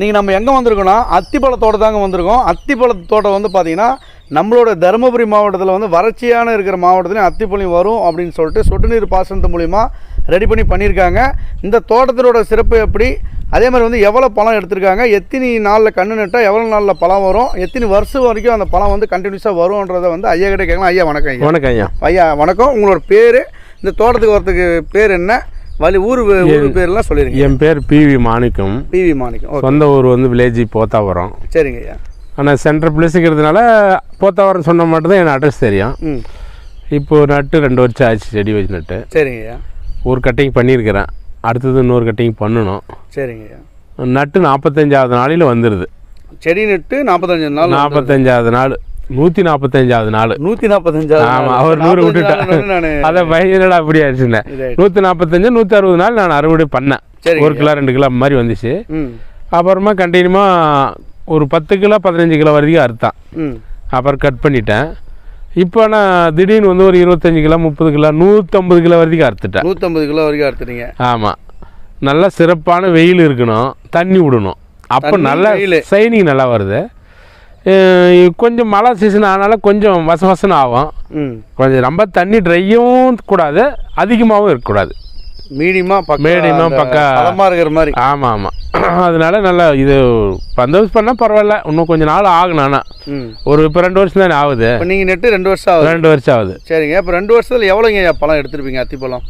நீங்கள் நம்ம எங்கே வந்திருக்கோம்னா அத்திப்பழ தோட்டம் தாங்க வந்திருக்கோம். அத்திப்பழ தோட்டம் வந்து பார்த்தீங்கன்னா நம்மளோட தருமபுரி மாவட்டத்தில் வந்து வறட்சியான இருக்கிற மாவட்டத்துலையும் அத்திப்பழம் வரும் அப்படின்னு சொல்லிட்டு சொட்டு நீர் பாசனத்து மூலிமா ரெடி பண்ணி பண்ணியிருக்காங்க. இந்த தோட்டத்தினோட சிறப்பு எப்படி? அதே மாதிரி வந்து எவ்வளோ பழம் எடுத்திருக்காங்க? எத்தனை நாளில் கண்ணு நட்டால் எவ்வளோ நாளில் பழம் வரும்? எத்தனை வருஷம் வரைக்கும் அந்த பழம் வந்து கண்டினியூஸாக வரும்ன்றதை வந்து ஐயா கிட்ட கேட்கலாம். ஐயா வணக்கம் ஐயா. வணக்கம் ஐயா. ஐயா வணக்கம். உங்களோட பேர் இந்த தோட்டத்துக்கு வரதுக்கு பேர் என்ன? வழி ஊர் ஊர் பேர்லாம் சொல்லிடுங்க என் பேர் பிவி மாணிக்கம். பிவி மாணிக்கம் சொந்த ஊர் வந்து வில்லேஜ் போத்தாவரம். சரிங்க ஐயா. ஆனால் சென்ட்ரல் பிளேஸுங்கிறதுனால போத்தாவரம் சொன்ன மட்டும் தான் எனக்கு அட்ரஸ் தெரியும். ம். இப்போ நட்டு ரெண்டு வருஷம் ஆச்சு செடி வச்சு நட்டு. சரிங்க ஐயா. ஒரு கட்டிங் பண்ணியிருக்கிறேன். அடுத்தது இன்னொரு கட்டிங் பண்ணணும். சரிங்க ஐயா. நட்டு நாற்பத்தஞ்சாவது நாளில் வந்துடுது செடி நட்டு நாற்பத்தஞ்சு நாள் நாற்பத்தஞ்சாவது நாள். நூற்றி நாற்பத்தஞ்சாவது நாள். நூற்றி நாற்பத்தஞ்சாவது ஆமாம் அவர் நூறு விட்டுட்டேன் நான். அதை பையனடா அப்படி இதாயிடுச்சு. நூற்றி நாற்பத்தஞ்சு நூற்றி அறுபது நாள் நான் அறுவடை பண்ணேன். ஒரு கிலோ ரெண்டு கிலோ மாதிரி வந்துச்சு. அப்புறமா கண்டினியூமாக ஒரு பத்து கிலோ பதினஞ்சு கிலோ வரைக்கும் அறுத்தான். அப்புறம் கட் பண்ணிட்டேன். இப்போ நான் திடீர்னு வந்து ஒரு இருபத்தஞ்சு கிலோ முப்பது கிலோ நூற்றம்பது கிலோ வரைக்கும் அறுத்துட்டேன். நூற்றம்பது கிலோ வரைக்கும் எடுத்துட்டீங்க ஆமாம் நல்லா சிறப்பான வெயில் இருக்கணும். தண்ணி விடணும். அப்போ நல்லா. சைனிங் நல்லா வருது. கொஞ்சம் மழை சீசன் ஆனால கொஞ்சம் வச வசனம் ஆகும் கொஞ்சம் ரொம்ப தண்ணி ட்ரையும் கூடாது அதிகமாகவும் இருக்கக்கூடாது. மீடியமா பக்கம் Medium-ஆ பக்கா. பழமாக இருக்கிற மாதிரி. ஆமாம் ஆமாம் அதனால நல்லா இது பந்தோபஸ்து பண்ணால் பரவாயில்ல இன்னும் கொஞ்சம் நாள் ஆகணும் ஆனால் ஒரு இப்போ ரெண்டு வருஷம் தானே ஆகுது. இப்போ நீங்கள் நெட்டு ரெண்டு வருஷம் ஆகுது. ரெண்டு வருஷம் ஆகுது. சரிங்க இப்போ ரெண்டு வருஷத்தில் எவ்வளோங்க பழம் எடுத்திருப்பீங்க? அத்திப்பழம்?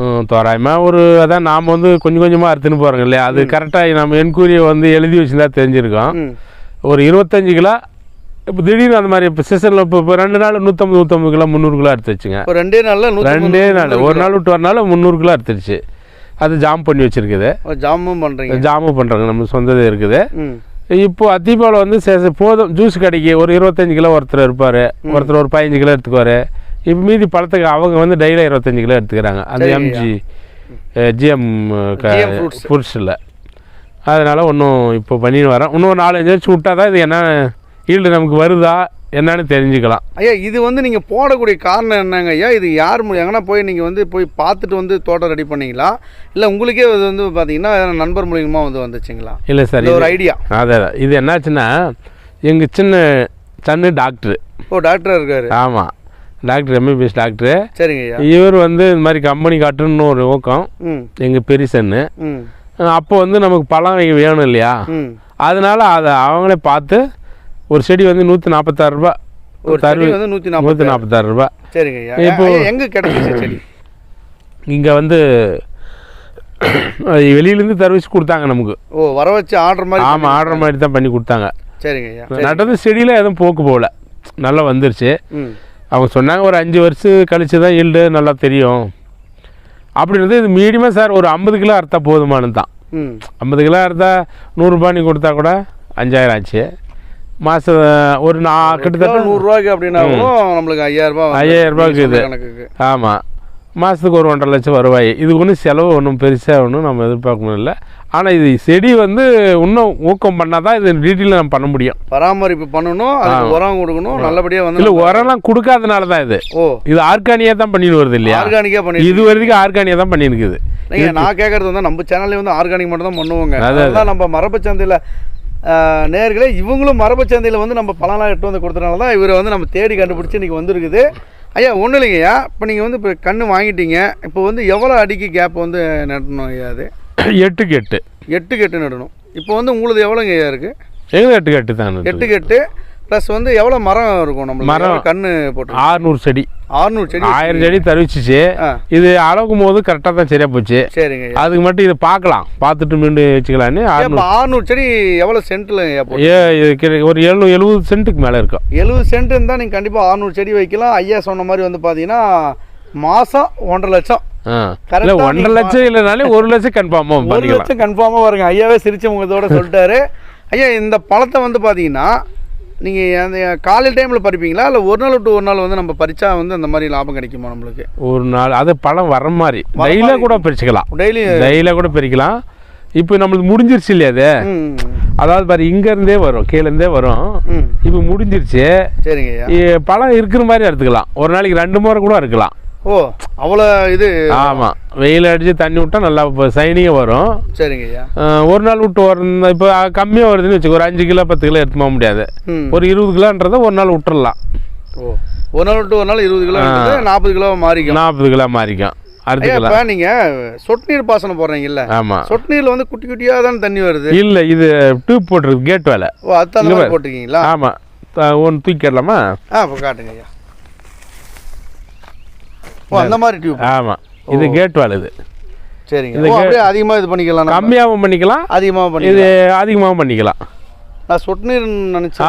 ம், தோராயமா ஒரு அதான் நாம் வந்து கொஞ்சம் கொஞ்சமாக அறுத்துன்னு போகிறோங்க இல்லையா? அது கரெக்டாக நம்ம என்கூரியை வந்து எழுதி வச்சுருந்தா தெரிஞ்சிருக்கோம். ஒரு இருபத்தஞ்சு கிலோ இப்போ திடீர்னு அந்த மாதிரி இப்போ சீசனில் இப்போ இப்போ ரெண்டு நாள் நூற்றம்பது நூற்றம்பது கிலோ முந்நூறு கிலோ எடுத்து வச்சுங்க. இப்போ ரெண்டே நாளில் ரெண்டே நாள் ஒரு நாள் விட்டு ஒரு நாள் முந்நூறு கிலோ எடுத்துருச்சு. அது ஜாம் பண்ணி வச்சுருக்குது. ஜாமும் பண்ணுறீங்க ஜாமு பண்ணுறாங்க நம்ம சொந்தது இருக்குது. இப்போ அத்திப்பாலம் வந்து சே- போதும் ஜூஸ் கடைக்கு ஒரு இருபத்தஞ்சு கிலோ ஒருத்தர் இருப்பார். ஒருத்தர் ஒரு பதினஞ்சு கிலோ எடுத்துக்குவார். இப்போ மீதி பழத்துக்கு அவங்க வந்து டெய்லி இருபத்தஞ்சு கிலோ எடுத்துக்கிறாங்க. அந்த. MG GM. ஃபுட்ஸில் அதனால் ஒன்றும் இப்போ பண்ணின்னு வரேன் இன்னும் ஒரு நாலஞ்சு வருஷம் விட்டா தான் இது என்ன ஈல்டு நமக்கு வருதா என்னன்னு தெரிஞ்சுக்கலாம். ஐயா இது வந்து நீங்கள் போடக்கூடிய காரணம் என்னங்க ஐயா? இது யார் மூலியம் எங்கன்னா போய் நீங்கள் வந்து போய் பார்த்துட்டு வந்து தோட்டம் ரெடி பண்ணீங்களா? இல்லை உங்களுக்கே இது வந்து பார்த்தீங்கன்னா நண்பர் மூலியமாக வந்து வந்துச்சுங்களா? இல்லை சார் ஒரு ஐடியா அതെ. இது என்னாச்சுன்னா எங்கள் சின்ன சன்னு டாக்டரு. ஓ டாக்டர் இருக்காரு. ஆமாம் டாக்டர் எம்பிபிஎஸ் டாக்டரு. சரிங்க இவர் வந்து இந்த மாதிரி கம்பெனி காட்டுன்னு ஒரு ஊக்கம். எங்கள் பெரிசன்னு ம். அப்போ வந்து நமக்கு பழம் வேணும் இல்லையா? அதனால அதை அவங்களே பார்த்து ஒரு செடி வந்து நூற்றி நாற்பத்தாறு ரூபா ஒரு செடி வந்து நூற்றி நூற்றி நாற்பது நாற்பத்தாறு ரூபா சரிங்க இப்போ- எங்க கிடைச்சிச்சு செடி? இங்கே வந்து வெளியிலேருந்து சர்வீஸ் கொடுத்தாங்க நமக்கு. ஓ வர வச்சு ஆர்டர் மாதிரி ஆமாம் ஆர்டர் மாதிரி தான் பண்ணி கொடுத்தாங்க. சரிங்க ஐயா. நட்டது செடியில் எதுவும் போக்கு போகல நல்லா வந்துருச்சு. அவங்க சொன்னாங்க ஒரு அஞ்சு வருஷம் கழிச்சு தான் ஈல்டு நல்லா தெரியும். அப்படின்றது இது மீடியமாக சார் ஒரு ஐம்பது கிலோ அறுத்தா போதுமானது தான் ஐம்பது கிலோ அறுத்தா நூறுரூபா நீ கொடுத்தா கூட அஞ்சாயிரம் ஆச்சு. மாதம் ஒரு நா கிட்டத்தட்ட நூறுரூவாய்க்கு அப்படின்னாலும் நம்மளுக்கு ஐயாயிரம் ரூபாய் வந்து ஐயாயிரம் ரூபாய்க்கு நீங்க சொன்ன இது. ஆமாம் மாதத்துக்கு ஒரு ஒன்றரை லட்சம் வருவாய். இது ஒன்றும் செலவு ஒன்றும் பெருசாக ஒன்றும் நம்ம எதிர்பார்க்க இல்லை. ஆனால் இது செடி வந்து இன்னும் ஊக்கம் பண்ணால் தான் இது டீட்டெயிலில் நம்ம பண்ண முடியும். பராமரிப்பு பண்ணணும் உரம் கொடுக்கணும் நல்லபடியாக வந்து இல்லை உரம்லாம் கொடுக்காதனால தான் இது. ஓ. இது ஆர்கானியாக தான் பண்ணிட்டு வருது இல்லையா? ஆர்கானிக்காக பண்ணி இது வரைக்கும் ஆர்கானியாக தான் பண்ணியிருக்குது நீங்க நான் கேட்கறது வந்து நம்ம சேனல்ல வந்து ஆர்கானிக் மட்டும் தான் பண்ணுவோங்க. அதான். நம்ம மரபு சந்தையில் நேர்களே இவங்களும் மரபு சந்தையில் வந்து நம்ம பழம்லாம் எட்டு வந்து கொடுத்தனால தான் இவரை வந்து நம்ம தேடி கண்டுபிடிச்சி இன்னைக்கு வந்திருக்குது. ஐயா ஒன்றும் இல்லைங்கய்யா இப்போ நீங்கள் வந்து இப்போ கன்று வாங்கிட்டீங்க. இப்போ வந்து எவ்வளோ அடிக்கு கேப் வந்து நடணும் ஐயா அது? எட்டுக்கு எட்டு எட்டுக்கு எட்டு நடணும். இப்போ வந்து உங்களுது எவ்வளோங்க ஐயா இருக்குது எங்களுக்கு எட்டுக்கு எட்டு தான் எட்டுக்கு எட்டு ப்ளஸ் வந்து எவ்வளோ மரம் இருக்கும் நம்ம மரம். கன்று போட்டு ஆறுநூறு செடி. ஆறுநூறு செடி? ஆயிரம் செடி தருவிச்சிச்சு. இது அளக்கும் போது கரெக்டாக தான் சரியாக போச்சு. சரிங்க. அதுக்கு மட்டும் இதை பார்க்கலாம். பார்த்துட்டு மீண்டும் வச்சுக்கலான்னு ஆறுநூறு. செடி எவ்வளோ சென்ட்டில் ஏ ஒரு எழுநூறு எழுபது சென்ட்டுக்கு மேலே இருக்கும் எழுபது சென்ட் இருந்தால் நீங்கள் கண்டிப்பாக ஆறுநூறு செடி வைக்கலாம். ஐயா சொன்ன மாதிரி வந்து பார்த்தீங்கன்னா மாதம் ஒன்றரை லட்சம். இல்லை ஒன்றரை லட்சம் இல்லைனாலே ஒரு லட்சம் கன்ஃபார்மாக ஒரு லட்சம் கன்ஃபார்மாக வருங்க. ஐயாவே சிரிச்ச முகத்தோட சொல்லிட்டாரு. ஐயா இந்த பழத்தை வந்து பார்த்தீங்கன்னா நீங்கள் அந்த காலையில் டைமில் பறிப்பீங்களா? இல்லை ஒரு நாள் விட்டு ஒரு நாள் வந்து நம்ம பறிச்சா வந்து அந்த மாதிரி லாபம் கிடைக்குமா நம்மளுக்கு? ஒரு நாள் அது பழம் வர மாதிரி. டெய்லியாக. கூட பிரிச்சுக்கலாம் டெய்லி டெய்லியாக கூட பிரிக்கலாம் இப்போ நம்மளுக்கு முடிஞ்சிருச்சு இல்லையா அது? அதாவது பாரு இங்கேருந்தே வரும் கீழேருந்தே வரும். இப்போ முடிஞ்சிருச்சு. சரிங்க பழம் இருக்கிற மாதிரி எடுத்துக்கலாம். ஒரு நாளைக்கு ரெண்டு முறை கூட இருக்கலாம் ஓ அவ்வளோ இது. ஆமாம் வெயில் அடித்து தண்ணி விட்டா நல்லா இப்போ சைனிங்காக வரும். சரிங்க ஐயா. ஒரு நாள் விட்டு வர இப்போ கம்மியாக வருதுன்னு வச்சுக்கோ ஒரு அஞ்சு கிலோ பத்து கிலோ எடுத்து போக முடியாது. ஒரு இருபது கிலோன்றதை ஒரு நாள் விட்டுறலாம். ஓ ஒரு நாள் விட்டு ஒரு நாள் இருபது கிலோ நாற்பது கிலோ மாறிக்கும். நாற்பது கிலோ மாறிக்கும். இப்போ நீங்கள் சொட்டு நீர் பாசனம் போடுறீங்கல்ல. ஆமாம் சொட்டு நீரில் வந்து குட்டி குட்டியாக தான் தண்ணி வருது? இல்லை இது டியூப் போட்டிருக்கு கேட் வேலை. ஓ அது அந்த மாதிரி போட்டிருக்கீங்களா? ஆமாம் ஒன்று தூக்கிடலாமா ஆ காட்டுங்க ஐயா. அந்த மாதிரி டியூப் ஆமாம் இது கேட் வேலை இது. சரிங்க. கே- அப்படியே அதிகமாக இது பண்ணிக்கலாம். கம்மியாகவும் பண்ணிக்கலாம். அதிகமாக இது பண்ணிக்கலாம் அதிகமாகவும் பண்ணிக்கலாம். நான் சொட்டு நீர் நினச்சேன்.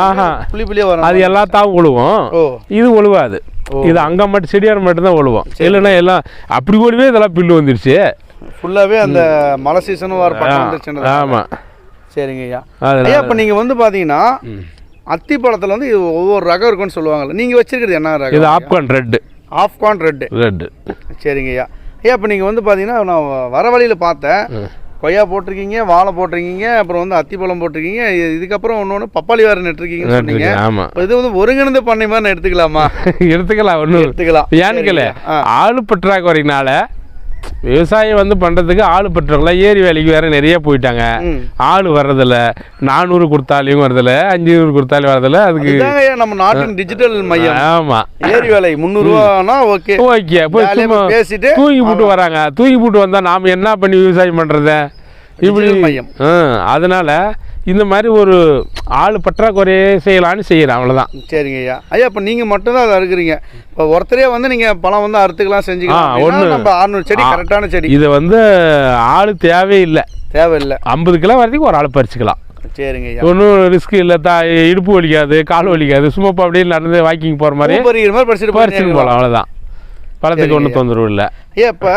புளி புளியாக வரும் அது எல்லாத்தாவும் ஒழுவும் இது ஒழுவாது இது அங்கே மட்டும் செடியார் மட்டும்தான் ஒழுவும் இல்லைன்னா எல்லாம் அப்படி ஒழுவே இதெல்லாம் பில்லு வந்துருச்சு. ஃபுல்லாகவே அந்த மழை சீசனும் வர பக்கம். ஆமாம் சரிங்க ஐயா. ஐயா இப்போ நீங்கள் வந்து பார்த்தீங்கன்னா. அத்தி பழத்தில் வந்து இது ஒவ்வொரு ரகம் இருக்குன்னு சொல்லுவாங்கல்ல. நீங்கள் வச்சிருக்கிறது என்ன இது ரகம் Afghan red Afghan red red சரிங்க ஐயா. ஐயா இப்போ நீங்கள் வந்து பார்த்தீங்கன்னா நான் வர வழியில் பார்த்தேன். கொய்யா போட்டிருக்கீங்க வாழை போட்டிருக்கீங்க அப்புறம் வந்து அத்திப்பழம் போட்டிருக்கீங்க இது- இதுக்கப்புறம் ஒன்று ஒன்று பப்பாளி வேறு நட்டுருக்கீங்கன்னு சொன்னீங்க. ஆமாம் இது வந்து ஒருங்கிணைந்த பண்ணை மாதிரி நான் எடுத்துக்கலாமா? எடுத்துக்கலாம் ஒன்றும் எடுத்துக்கலாம். ஏன்னு கேளு. ஆள் பற்றாக்குறையினால விவசாயம் வந்து பண்ணுறதுக்கு ஆள் பற்றாக்குறை ஏரி வேலைக்கு வேற நிறைய போயிட்டாங்க. ஆள் வர்றதில்ல. நானூறு கொடுத்தாலையும் வரதில்ல அஞ்சூறு கொடுத்தாலையும் வரதில்ல அதுக்கு நம்ம நாட்டின் டிஜிட்டல் மையம். ஆமாம் ஏரி வேலை முந்நூறுவானா? ஓகே. ஓகே. போய் பேசிட்டு தூக்கி போட்டு வராங்க. தூக்கி போட்டு வந்தால் நாம் என்ன பண்ணி விவசாயம் பண்ணுறத இப்படி மையம். அதனால் இந்த மாதிரி ஒரு ஆள் பற்றாக்குறையே செய்யலான்னு செய்கிறேன் அவ்வளோதான் சரிங்க ஐயா. ஐயா இப்போ நீங்கள் மட்டும்தான் அதை அறுக்குறீங்க. இப்போ ஒருத்தரே வந்து நீங்கள் பழம் வந்து அறுத்துக்கலாம் செஞ்சுக்கலாம் ஒண்ணு. நம்ம அறுநூறு செடி. கரெக்டான செடி. இதை வந்து ஆள் தேவையில்லை. தேவையில்லை. ஐம்பது கிலோ வரைக்கும் ஒரு ஆள் பறிச்சுக்கலாம். சரிங்க ஒன்றும் ரிஸ்க் இல்லை தா இடுப்பு வலிக்காது கால் வலிக்காது சும்மா அப்படியே நடந்து வாக்கிங் போகிற மாதிரி பறிச்சுட்டு போகலாம் அவ்வளோதான் பழத்துக்கு ஒன்றும் தொந்தரவு இல்லை. ஐயா இப்போ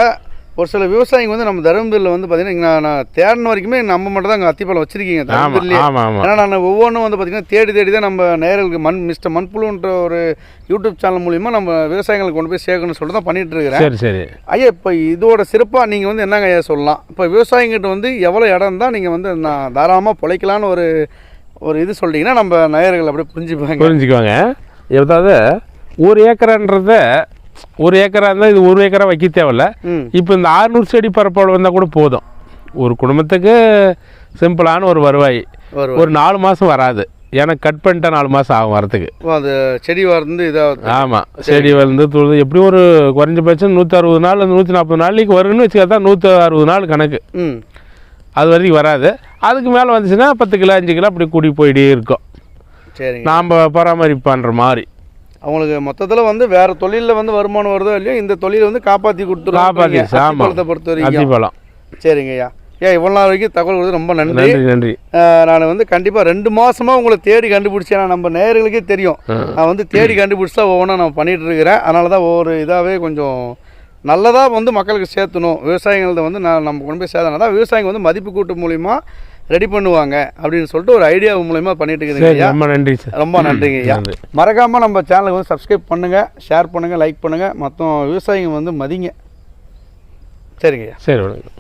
ஒரு சில விவசாயிங்க வந்து நம்ம தருமபுரியில் வந்து பார்த்தீங்கன்னா நான் தேடின வரைக்குமே நம்ம மட்டும் தான் அத்திப்பழம் வச்சிருக்கீங்க தருமபுரியிலே ஏன்னா நான் ஒவ்வொன்றும் வந்து பார்த்தீங்கன்னா தேடி தேடி தான் நம்ம நேயர்களுக்கு மண் மிஸ்டர் மண்புழுன்ற ஒரு யூடியூப் சேனல் மூலிமா நம்ம விவசாயிகளுக்கு கொண்டு போய் சேர்க்கணும்னு சொல்லிட்டு தான் பண்ணிட்டு இருக்கிறேன். சரி சரி. ஐயா இப்போ இதோட சிறப்பாக நீங்கள் வந்து என்னங்க ஐயா சொல்லலாம்? இப்போ விவசாயிங்கிட்ட வந்து எவ்வளோ இடம் தான் நீங்கள் வந்து நான் தாராளமாக பொழைக்கலான்னு ஒரு ஒரு இது சொல்லிட்டீங்கன்னா நம்ம நேயர்கள் அப்படியே புரிஞ்சுப்பாங்க. புரிஞ்சுக்குவாங்க. ஏதாவது ஒரு ஏக்கரான்றத ஒரு ஏக்கரா இருந்தால் இது ஒரு ஏக்கரா வைக்க தேவையில்ல. இப்போ இந்த ஆறுநூறு செடி பரப்பளவு வந்தால் கூட போதும். ஒரு குடும்பத்துக்கு சிம்பிளான ஒரு வருவாய். ஒரு நாலு மாதம் வராது. எனக்கு கட் பண்ணிட்டா நாலு மாதம் ஆகும் வரத்துக்கு. அது செடி வந்து இதாக ஆமாம் செடி வந்து துளுது எப்படி ஒரு குறைஞ்சபட்சம் நூற்றி அறுபது நாள் அந்த நூற்றி நாற்பது நாளைக்கு வரும்னு வச்சுக்கா நூற்றி அறுபது நாள் கணக்கு. அது வரைக்கும் வராது. அதுக்கு மேலே வந்துச்சுன்னா பத்து கிலோ அஞ்சு கிலோ அப்படி கூடி போயிட்டே இருக்கும். நாம் பராமரிப்பு பண்ணுற மாதிரி. அவங்களுக்கு மொத்தத்தில் வந்து வேற தொழிலில் வந்து வருமானம் வருதோ இல்லையோ இந்த தொழிலை வந்து காப்பாற்றி கொடுத்துருவோம். பழத்தை பொறுத்த வரைக்கும். சரிங்க ஐயா. ஏன் இவ்வளோ நாள் வரைக்கும் தகவல் கொடுத்து ரொம்ப நன்றி. நன்றி நான் வந்து கண்டிப்பாக ரெண்டு மாசமாக உங்களை தேடி கண்டுபிடிச்சேன் நம்ம நேயர்களுக்கே தெரியும். நான் வந்து தேடி கண்டுபிடிச்சி ஒவ்வொன்றா நான் பண்ணிட்டு இருக்கிறேன். அதனால தான் ஒவ்வொரு இதாகவே கொஞ்சம் நல்லதாக வந்து மக்களுக்கு சேர்த்தணும். விவசாயிகள்ட்ட வந்து நான் நம்ம கொண்டு போய் சேர்த்தனா தான் விவசாயிங்க வந்து மதிப்பு கூட்டு மூலிமா ரெடி பண்ணுவாங்க அப்படின்னு சொல்லிட்டு ஒரு ஐடியா மூலிமா பண்ணிட்டு ஐயா. ரொம்ப நன்றி சார். ரொம்ப நன்றிங்க ஐயா. மறக்காமல் நம்ம சேனலுக்கு வந்து சப்ஸ்கிரைப் பண்ணுங்கள் ஷேர் பண்ணுங்கள் லைக் பண்ணுங்கள் மொத்தம் விவசாயிங்க வந்து மதிங்க. சரிங்க ஐயா. சரி வணக்கம்.